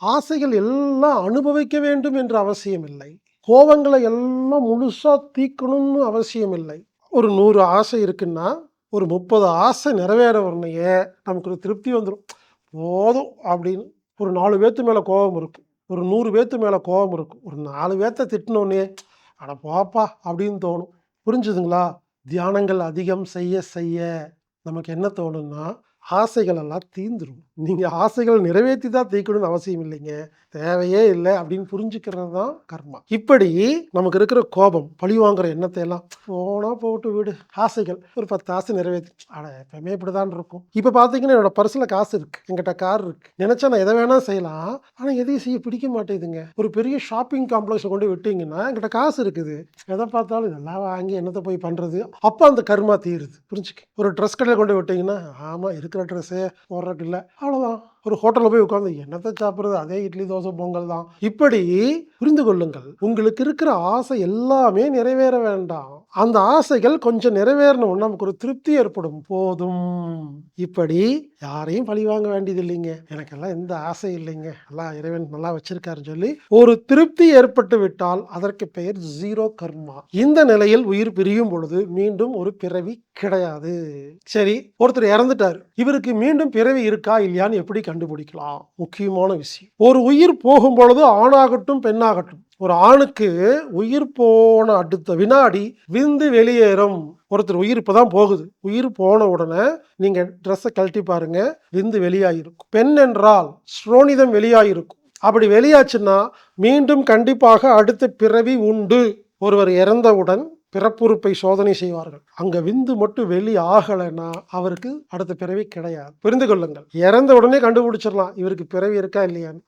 ஆசைகள் எல்லாம் அனுபவிக்க வேண்டும் என்ற அவசியம் இல்லை கோபங்களை எல்லாம் முழுசாக தீக்கணும்னு அவசியம் இல்லை ஒரு நூறு ஆசை இருக்குன்னா ஒரு முப்பது ஆசை நிறைவேற உடனேயே நமக்கு ஒரு திருப்தி வந்துடும் போதும் அப்படின்னு. ஒரு நாலு பேர்த்து மேலே கோபம் இருக்கும் ஒரு நூறு பேர்த்து மேலே கோபம் இருக்கும் ஒரு நாலு பேர்த்த திட்டினோடனே அட போப்பா அப்படின்னு தோணும். புரிஞ்சுதுங்களா? தியானங்கள் அதிகம் செய்ய செய்ய நமக்கு என்ன தோணுன்னா ஆசைகளெல்லாம் தீந்துடும் நீங்கள் ஆசைகள் நிறைவேற்றி தான் தீக்கணும்னு அவசியம் இல்லைங்க. தேவையே இல்லை அப்படின்னு புரிஞ்சுக்கிறது தான் கர்மா. இப்படி நமக்கு இருக்கிற கோபம் பழி வாங்குற எண்ணத்தை எல்லாம் போனால் போட்டு வீடு. ஆசைகள் ஒரு பத்து ஆசை நிறைவேற்றி. அட எப்பவுமே இப்படிதான் இருக்கும். இப்போ பார்த்தீங்கன்னா என்னோட பர்சில் காசு இருக்குது என்கிட்ட கார் இருக்குது நினச்சா நான் எதை வேணால் செய்யலாம். ஆனால் எதையும் செய்ய பிடிக்க மாட்டேங்குதுங்க ஒரு பெரிய ஷாப்பிங் காம்ப்ளெக்ஸை கொண்டு விட்டீங்கன்னா எங்கிட்ட காசு இருக்குது. எதை பார்த்தாலும் இதெல்லாம் வாங்கி என்னத்தை போய் பண்ணுறது அப்போ அந்த கர்மா தீருது. புரிஞ்சுக்க. ஒரு ட்ரெஸ் கடையில் கொண்டு விட்டீங்கன்னா ஆமாம் இருக்கிற ட்ரெஸ்ஸே போடுறதுக்கு இல்லை. அவ்வளோதான் ஒரு ஹோட்டலில் போய் உட்காந்து என்னத்தை சாப்பிட்றது? அதே இட்லி தோசை பொங்கல் தான். இப்படி புரிந்து கொள்ளுங்கள். உங்களுக்கு இருக்கிற ஆசை எல்லாமே நிறைவேற வேண்டாம். அந்த ஆசைகள் கொஞ்சம் நிறைவேறணும் நமக்கு ஒரு திருப்தி ஏற்படும். போதும். இப்படி யாரையும் பழி வாங்க வேண்டியது இல்லைங்க எனக்கெல்லாம் எந்த ஆசை இல்லைங்க. எல்லாம் இறைவன் நல்லா வச்சிருக்காருன்னு சொல்லி ஒரு திருப்தி ஏற்பட்டு விட்டால் அதற்கு பெயர் ஜீரோ கர்மா. இந்த நிலையில் உயிர் பிரியும் பொழுது மீண்டும் ஒரு பிறவி கிடையாது. சரி ஒருத்தர் இறந்துட்டார். இவருக்கு மீண்டும் பிறவி இருக்கா இல்லையான்னு எப்படி கண்டுபிடிக்கலாம்? முக்கியமான விஷயம். ஒரு உயிர் போகும் பொழுது ஆணாகட்டும் பெண்ணாகட்டும் ஒரு ஆணுக்கு உயிர் போன அடுத்த வினாடி விந்து வெளியேறும். ஒருத்தர் உயிர் இப்பதான் போகுது. உயிர் போன உடனே நீங்க ட்ரெஸ்ஸை கழட்டி பாருங்க. விந்து வெளியாகிருக்கும் பெண் என்றால் ஸ்ரோனிதம் வெளியாகிருக்கும் அப்படி வெளியாச்சுன்னா மீண்டும் கண்டிப்பாக அடுத்த பிறவி உண்டு. ஒருவர் இறந்தவுடன் பிறப்புறுப்பை சோதனை செய்வார்கள். அங்க விந்து மட்டும் வெளி ஆகலைன்னா அவருக்கு அடுத்த பிறவி கிடையாது. புரிந்து கொள்ளுங்கள். இறந்த உடனே கண்டுபிடிச்சிடலாம். இவருக்கு பிறவி இருக்கா இல்லையான்னு.